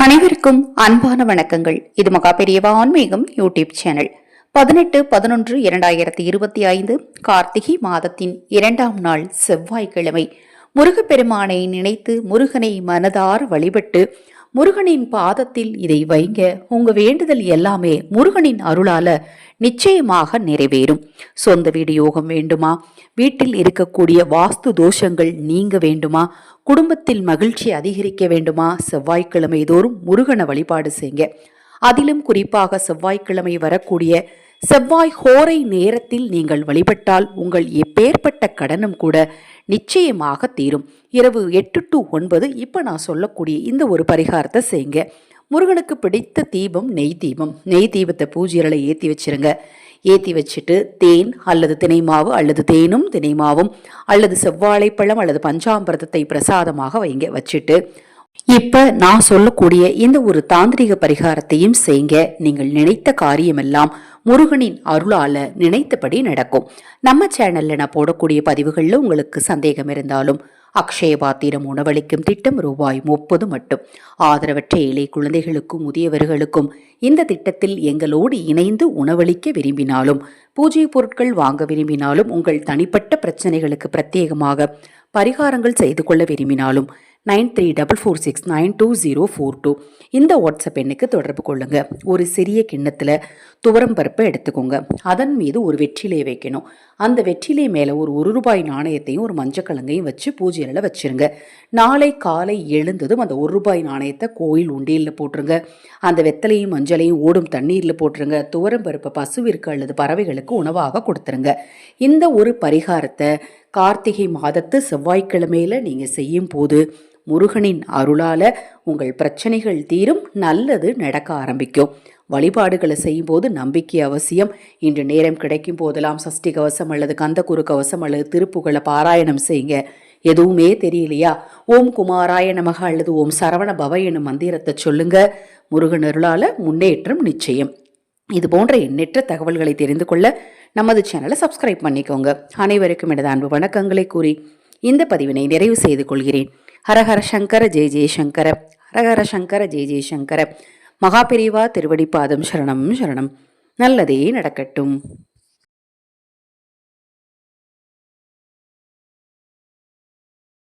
அனைவருக்கும் அன்பான வணக்கங்கள். இது மகா பெரியவா ஆன்மீகம் யூடியூப் சேனல். பதினெட்டு பதினொன்று இரண்டாயிரத்தி இருபத்தி ஐந்து கார்த்திகை மாதத்தின் இரண்டாம் நாள் செவ்வாய்க்கிழமை முருகப்பெருமானை நினைத்து முருகனை மனதார வழிபட்டு முருகனின் பாதத்தில் இதை வைங்க. உங்க வேண்டுதல் எல்லாமே முருகனின் அருளால நிச்சயமாக நிறைவேறும். சொந்த வீடு யோகம் வேண்டுமா? வீட்டில் இருக்கக்கூடிய வாஸ்து தோஷங்கள் நீங்க வேண்டுமா? குடும்பத்தில் மகிழ்ச்சி அதிகரிக்க வேண்டுமா? செவ்வாய்க்கிழமை தோறும் முருகனை வழிபாடு செய்யுங்க அதிலும் குறிப்பாக செவ்வாய்க்கிழமை வரக்கூடிய செவ்வாய் ஹோரை நேரத்தில் நீங்கள் வழிபட்டால் உங்கள் எப்பேற்பட்ட கடனும் கூட நிச்சயமாக தீரும். இரவு எட்டு டு ஒன்பது இப்போ நான் சொல்லக்கூடிய இந்த ஒரு பரிகாரத்தை செய்யுங்க. முருகனுக்கு பிடித்த தீபம் நெய் தீபம். நெய் தீபத்தை பூஜைகளை ஏற்றி வச்சிருங்க. ஏற்றி வச்சுட்டு தேன் அல்லது தினைமாவு அல்லது தேனும் தினைமாவும் அல்லது செவ்வாழைப்பழம் அல்லது பஞ்சாமிரதத்தை பிரசாதமாக வைங்க வச்சுட்டு இப்போ நான் சொல்லக்கூடிய இந்த ஒரு தாந்திரிக பரிகாரத்தையும் செய்யுங்க. நீங்கள் நினைத்த காரியமெல்லாம் முருகனின் அருளால நினைத்தபடி நடக்கும். நம்ம சேனல்ல நான் போடக்கூடிய பதிவுகளில் உங்களுக்கு சந்தேகம் இருந்தாலும் அக்ஷய பாத்திரம் உணவளிக்கும் திட்டம் ரூபாய் முப்பது மட்டும். ஆதரவற்ற ஏழை குழந்தைகளுக்கும் முதியவர்களுக்கும் இந்த திட்டத்தில் எங்களோடு இணைந்து உணவளிக்க விரும்பினாலும் பூஜை பொருட்கள் வாங்க விரும்பினாலும் உங்கள் தனிப்பட்ட பிரச்சனைகளுக்கு பிரத்யேகமாக பரிகாரங்கள் செய்து கொள்ள விரும்பினாலும் nine three double four six nine two zero four two. இந்த வாட்ஸ்அப் எண்ணுக்கு தொடர்பு கொள்ளுங்க. ஒரு சிறிய கிண்ணத்தில் துவரம் பருப்பை எடுத்துக்கோங்க. அதன் மீது ஒரு வெற்றிலை வைக்கணும். அந்த வெற்றிலை மேலே ஒரு ஒரு ரூபாய் நாணயத்தையும் ஒரு மஞ்சக்கிழங்கையும் வச்சு பூஜையில் வச்சிருங்க. நாளை காலை எழுந்ததும் அந்த ஒரு ரூபாய் நாணயத்தை கோயில் உண்டியலில் போட்டுருங்க. அந்த வெத்தலையும் மஞ்சளையும் ஓடும் தண்ணீரில் போட்டுருங்க. துவரம் பருப்பை பசுவிற்கு அல்லது பறவைகளுக்கு உணவாக கொடுத்துருங்க. இந்த ஒரு பரிகாரத்தை கார்த்திகை மாதத்து செவ்வாய்க்கிழமையில் நீங்கள் செய்யும் போது முருகனின் அருளால உங்கள் பிரச்சனைகள் தீரும் நல்லது நடக்க ஆரம்பிக்கும். வழிபாடுகளை செய்யும்போது நம்பிக்கை அவசியம். இன்று நேரம் கிடைக்கும் போதெல்லாம் சஷ்டி கவசம் அல்லது கந்தகுரு கவசம் அல்லது திருப்புகளை பாராயணம் செய்யுங்க. எதுவுமே தெரியலையா? ஓம் குமாராய நமக அல்லது ஓம் சரவண பவ எனும் மந்திரத்தை சொல்லுங்க. முருகன் அருளால முன்னேற்றம் நிச்சயம். இது போன்ற எண்ணற்ற தகவல்களை தெரிந்து கொள்ள நமது சேனலை சப்ஸ்கிரைப் பண்ணிக்கோங்க. அனைவருக்கும் எனது அன்பு வணக்கங்களை கூறி இந்த பதிவினை நிறைவு செய்து கொள்கிறேன். ஹரஹர சங்கர ஜெய ஜெயசங்கர ஹரஹர சங்கர ஜெய ஜெயசங்கர மகாபிரிவா திருவடி பாதம் சரணம் சரணம். நல்லதே நடக்கட்டும்.